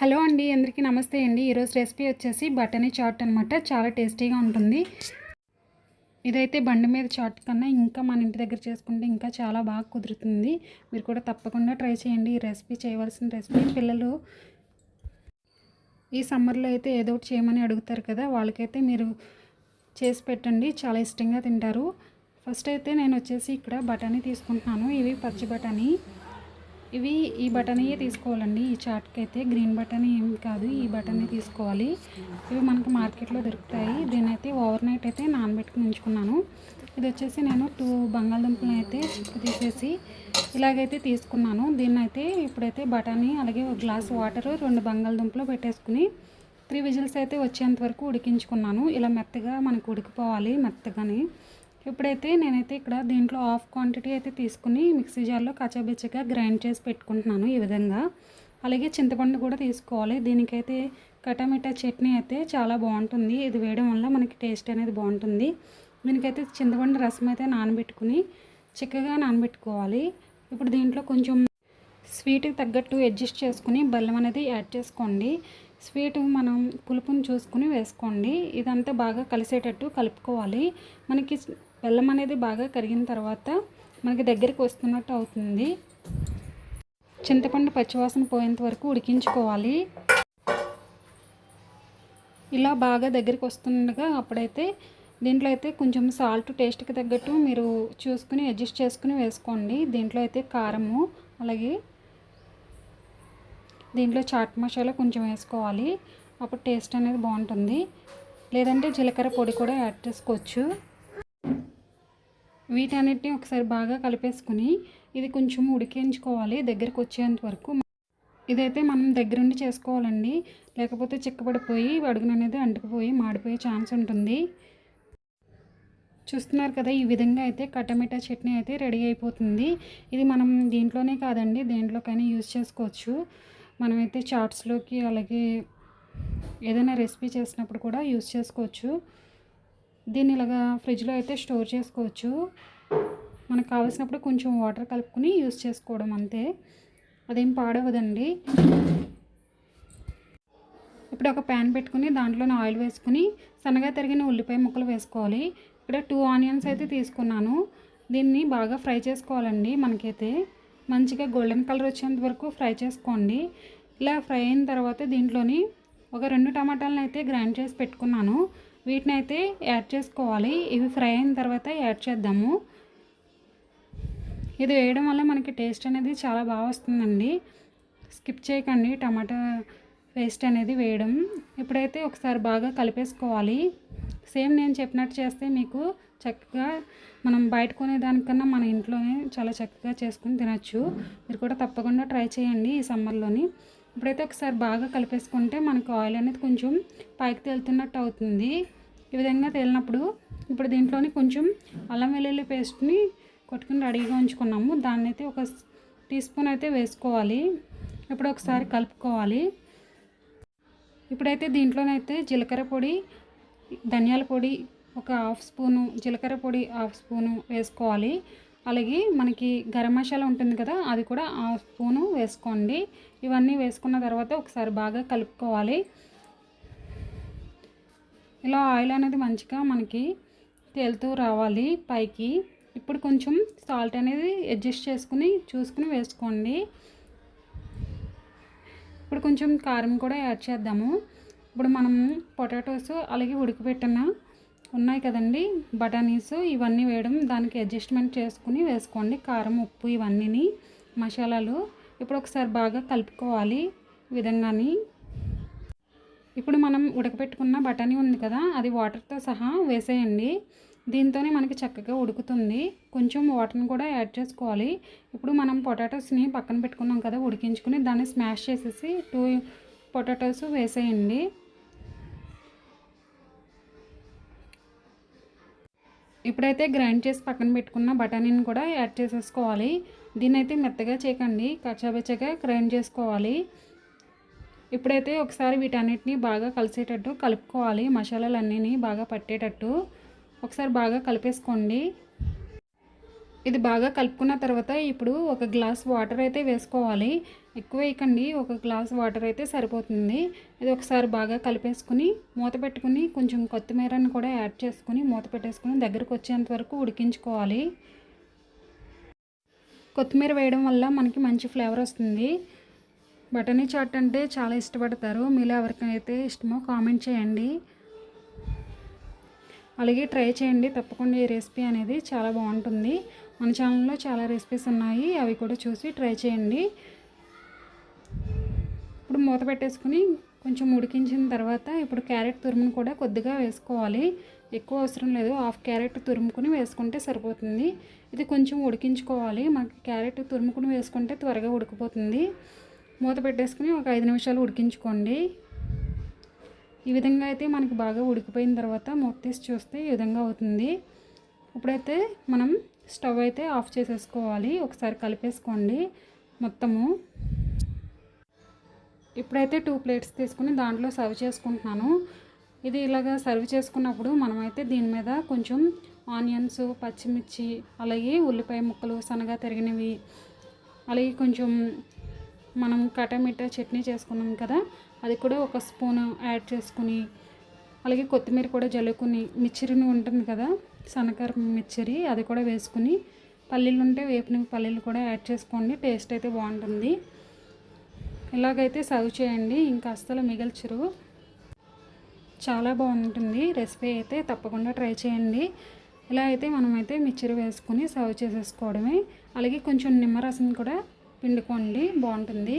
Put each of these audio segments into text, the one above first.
Hello అండి అందరికీ నమస్తే అండి. ఈరోజు రెసిపీ వచ్చేసి బటనీ చాట్ అనమాట చాలా టేస్టీగా ఉంటుంది. ఇదైతే బండి మీద చాట్ కన్నా ఇంకా మన ఇంటి దగ్గర చేసుకుంటే ఇంకా చాలా బాగా కుదురుతుంది. మీరు కూడా తప్పకుండా ట్రై చేయండి. ఈ రెసిపీ చేయవలసిన రెసిపీ పిల్లలు ఈ సమ్మర్లో అయితే ఏదో ఒకటి చేయమని అడుగుతారు కదా వాళ్ళకైతే మీరు చేసి పెట్టండి. చాలా ఇష్టంగా తింటారు. ఫస్ట్ అయితే నేను వచ్చేసి ఇక్కడ బఠానీ తీసుకుంటున్నాను. ఇవి పచ్చి బఠానీ. ఇవి ఈ బఠానీయే తీసుకోవాలండి. ఈ చాట్కి అయితే గ్రీన్ బటన్ ఏం కాదు ఈ బఠానీ తీసుకోవాలి. ఇవి మనకు మార్కెట్లో దొరుకుతాయి. దీని అయితే ఓవర్ నైట్ అయితే నానబెట్టుకుని ఉంచుకున్నాను. ఇది వచ్చేసి నేను టూ బంగాళదుంపలను అయితే చిక్కు తీసేసి ఇలాగైతే తీసుకున్నాను. దీన్ని అయితే ఇప్పుడైతే బఠానీ అలాగే ఒక గ్లాస్ వాటర్ రెండు బంగాళదుంపలు పెట్టేసుకుని త్రీ విజిల్స్ అయితే వచ్చేంత వరకు ఉడికించుకున్నాను. ఇలా మెత్తగా మనకు ఉడికిపోవాలి మెత్తగాని. ఇప్పుడైతే నేనైతే ఇక్కడ దీంట్లో హాఫ్ క్వాంటిటీ అయితే తీసుకుని మిక్సీ జార్లో కచ్చాబిచ్చగా గ్రైండ్ చేసి పెట్టుకుంటున్నాను ఈ విధంగా. అలాగే చింతపండు కూడా తీసుకోవాలి. దీనికైతే కటామిటా చట్నీ అయితే చాలా బాగుంటుంది. ఇది వేయడం వల్ల మనకి టేస్ట్ అనేది బాగుంటుంది. దీనికైతే చింతపండు రసం అయితే నానబెట్టుకుని చిక్కగా నానబెట్టుకోవాలి. ఇప్పుడు దీంట్లో కొంచెం స్వీట్కి తగ్గట్టు అడ్జస్ట్ చేసుకుని బెల్లం అనేది యాడ్ చేసుకోండి. స్వీట్ మనం పులుపుని చూసుకుని వేసుకోండి. ఇదంతా బాగా కలిసేటట్టు కలుపుకోవాలి. మనకి బెల్లం అనేది బాగా కరిగిన తర్వాత మనకి దగ్గరికి వస్తున్నట్టు అవుతుంది. చింతపండు పచ్చివాసన పోయేంత వరకు ఉడికించుకోవాలి. ఇలా బాగా దగ్గరికి వస్తుండగా అప్పుడైతే దీంట్లో అయితే కొంచెం సాల్ట్ టేస్ట్కి తగ్గట్టు మీరు చూసుకుని అడ్జస్ట్ చేసుకుని వేసుకోండి. దీంట్లో అయితే కారము అలాగే దీంట్లో చాట్ మసాలా కొంచెం వేసుకోవాలి. అప్పుడు టేస్ట్ అనేది బాగుంటుంది. లేదంటే జీలకర్ర పొడి కూడా యాడ్ చేసుకోవచ్చు. వీటన్నిటిని ఒకసారి బాగా కలిపేసుకుని ఇది కొంచెం ఉడికించుకోవాలి దగ్గరికి వచ్చేంత వరకు. ఇదైతే మనం దగ్గరుండి చేసుకోవాలండి. లేకపోతే చిక్కబడిపోయి అడుగున అనేది అంటుకుపోయి మాడిపోయే ఛాన్స్ ఉంటుంది. చూస్తున్నారు కదా ఈ విధంగా అయితే కటమిటా చట్నీ అయితే రెడీ అయిపోతుంది. ఇది మనం దీంట్లోనే కాదండి దేంట్లోకైనా యూజ్ చేసుకోవచ్చు. మనమైతే చాట్స్లోకి అలాగే ఏదైనా రెసిపీ చేసినప్పుడు కూడా యూజ్ చేసుకోవచ్చు. దీన్ని ఇలాగా ఫ్రిడ్జ్లో అయితే స్టోర్ చేసుకోవచ్చు. మనకు కావాల్సినప్పుడు కొంచెం వాటర్ కలుపుకొని యూస్ చేసుకోవడం అంతే. అదేం పాడవదండి. ఇప్పుడు ఒక ప్యాన్ పెట్టుకుని దాంట్లోనే ఆయిల్ వేసుకుని సన్నగా తరిగిన ఉల్లిపాయ ముక్కలు వేసుకోవాలి. ఇక్కడ టూ ఆనియన్స్ అయితే తీసుకున్నాను. దీన్ని బాగా ఫ్రై చేసుకోవాలండి మనకైతే. మంచిగా గోల్డెన్ కలర్ వచ్చేంత వరకు ఫ్రై చేసుకోండి. ఇలా ఫ్రై అయిన తర్వాత దీంట్లోని ఒక రెండు టమాటాలను అయితే గ్రైండ్ చేసి పెట్టుకున్నాను. వీటిని అయితే యాడ్ చేసుకోవాలి. ఇవి ఫ్రై అయిన తర్వాత యాడ్ చేద్దాము. ఇది వేయడం వల్ల మనకి టేస్ట్ అనేది చాలా బాగా వస్తుందండి. స్కిప్ చేయకండి టమాటా పేస్ట్ అనేది వేయడం. ఇప్పుడైతే ఒకసారి బాగా కలిపేసుకోవాలి. సేమ్ నేను చెప్పినట్టు చేస్తే మీకు చక్కగా మనం బయట కొనేదానికన్నా మన ఇంట్లోనే చాలా చక్కగా చేసుకుని తినచ్చు. మీరు కూడా తప్పకుండా ట్రై చేయండి ఈ సమ్మర్లోని. ఇప్పుడైతే ఒకసారి బాగా కలిపేసుకుంటే మనకు ఆయిల్ అనేది కొంచెం పైకి తేలుతున్నట్టు అవుతుంది. ఈ విధంగా తేలినప్పుడు ఇప్పుడు దీంట్లోని కొంచెం అల్లం వెల్లుల్లి పేస్ట్ని కొట్టుకుని రెడీగా ఉంచుకున్నాము. దాన్ని అయితే ఒక టీ స్పూన్ అయితే వేసుకోవాలి. ఇప్పుడు ఒకసారి కలుపుకోవాలి. ఇప్పుడైతే దీంట్లోనైతే జీలకర్ర పొడి ధనియాల పొడి ఒక హాఫ్ స్పూను జీలకర్ర పొడి హాఫ్ స్పూను వేసుకోవాలి. అలాగే మనకి గరం మసాలా ఉంటుంది కదా అది కూడా హాఫ్ స్పూను వేసుకోండి. ఇవన్నీ వేసుకున్న తర్వాత ఒకసారి బాగా కలుపుకోవాలి. ఇలా ఆయిల్ అనేది మంచిగా మనకి తేలుతూ రావాలి పైకి. ఇప్పుడు కొంచెం సాల్ట్ అనేది అడ్జస్ట్ చేసుకుని చూసుకుని వేసుకోండి. ఇప్పుడు కొంచెం కారం కూడా యాడ్ చేద్దాము. ఇప్పుడు మనం పొటాటోస్ అలాగే ఉడికిపెట్టిన ఉన్నాయి కదండి బటానీస్ ఇవన్నీ వేయడం దానికి అడ్జస్ట్మెంట్ చేసుకుని వేసుకోండి. కారం ఉప్పు ఇవన్నీని మసాలాలు ఇప్పుడు ఒకసారి బాగా కలుపుకోవాలి విధంగాని. ఇప్పుడు మనం ఉడకపెట్టుకున్న బఠానీ ఉంది కదా అది వాటర్తో సహా వేసేయండి. దీంతోనే మనకి చక్కగా ఉడుకుతుంది. కొంచెం వాటర్ని కూడా యాడ్ చేసుకోవాలి. ఇప్పుడు మనం పొటాటోస్ని పక్కన పెట్టుకున్నాం కదా ఉడికించుకుని దాన్ని స్మాష్ చేసేసి టూ పొటాటోస్ వేసేయండి. ఇప్పుడైతే గ్రైండ్ చేసి పక్కన పెట్టుకున్న బఠానీని కూడా యాడ్ చేసేసుకోవాలి. దీన్ని అయితే మెత్తగా చేయకండి. కచ్చాబెచ్చగా గ్రైండ్ చేసుకోవాలి. ఇప్పుడైతే ఒకసారి వీటన్నిటిని బాగా కలిసేటట్టు కలుపుకోవాలి. మసాలాలన్నీ బాగా పట్టేటట్టు. ఒకసారి బాగా కలిపేసుకోండి. ఇది బాగా కలుపుకున్న తర్వాత ఇప్పుడు ఒక గ్లాస్ వాటర్ అయితే వేసుకోవాలి. ఎక్కువ వేయకండి. ఒక గ్లాస్ వాటర్ అయితే సరిపోతుంది. ఇది ఒకసారి బాగా కలిపేసుకుని మూత పెట్టుకుని కొంచెం కొత్తిమీరని కూడా యాడ్ చేసుకుని మూత పెట్టేసుకుని దగ్గరకు వచ్చేంత వరకు ఉడికించుకోవాలి. కొత్తిమీర వేయడం వల్ల మనకి మంచి ఫ్లేవర్ వస్తుంది. బటనీ చాట్ అంటే చాలా ఇష్టపడతారు. మీలో ఎవరికైతే ఇష్టమో కామెంట్ చేయండి. అలాగే ట్రై చేయండి. తప్పకుండా ఈ రెసిపీ అనేది చాలా బాగుంటుంది. మన ఛానల్లో చాలా రెసిపీస్ ఉన్నాయి. అవి కూడా చూసి ట్రై చేయండి. ఇప్పుడు మూత పెట్టేసుకుని కొంచెం ఉడికించిన తర్వాత ఇప్పుడు క్యారెట్ తురుమును కూడా కొద్దిగా వేసుకోవాలి. ఎక్కువ అవసరం లేదు. హాఫ్ క్యారెట్ తురుముకుని వేసుకుంటే సరిపోతుంది. ఇది కొంచెం ఉడికించుకోవాలి. మాకు క్యారెట్ తురుముకుని వేసుకుంటే త్వరగా ఉడికిపోతుంది. మూత పెట్టేసుకుని ఒక ఐదు నిమిషాలు ఉడికించుకోండి. ఈ విధంగా అయితే మనకి బాగా ఉడికిపోయిన తర్వాత మూత తీసి చూస్తే ఈ విధంగా అవుతుంది. ఇప్పుడైతే మనం స్టవ్ అయితే ఆఫ్ చేసేసుకోవాలి. ఒకసారి కలిపేసుకోండి మొత్తము. ఇప్పుడైతే టూ ప్లేట్స్ తీసుకుని దాంట్లో సర్వ్ చేసుకుంటున్నాను. ఇది ఇలాగా సర్వ్ చేసుకున్నప్పుడు మనమైతే దీని మీద కొంచెం ఆనియన్స్ పచ్చిమిర్చి అలాగే ఉల్లిపాయ ముక్కలు సన్నగా తరిగినవి అలాగే కొంచెం మనం కటమిట్టా చట్నీ చేసుకున్నాం కదా అది కూడా ఒక స్పూన్ యాడ్ చేసుకుని అలాగే కొత్తిమీర కూడా జల్లుకుని మిచ్చిరిని ఉంటుంది కదా సన్నకార మిచ్చిరి అది కూడా వేసుకుని పల్లీలు ఉంటే వేపిన పల్లీలు కూడా యాడ్ చేసుకోండి టేస్ట్ అయితే బాగుంటుంది. ఇలాగైతే సర్వ్ చేయండి ఇంకా అస్సలు మిగల్చరు. చాలా బాగుంటుంది రెసిపీ అయితే తప్పకుండా ట్రై చేయండి. ఇలా అయితే మనమైతే మిక్చర్ వేసుకొని సర్వ్ చేసేసుకోవడమే అలాగే కొంచెం నిమ్మరసం కూడా పిండుకోండి బాగుంటుంది.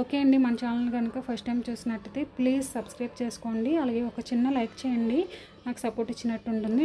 ఓకే అండి మన ఛానల్ కనుక ఫస్ట్ టైం చూసినట్టయితే ప్లీజ్ సబ్స్క్రైబ్ చేసుకోండి అలాగే ఒక చిన్న లైక్ చేయండి. నాకు సపోర్ట్ ఇచ్చినట్టు ఉంటుంది.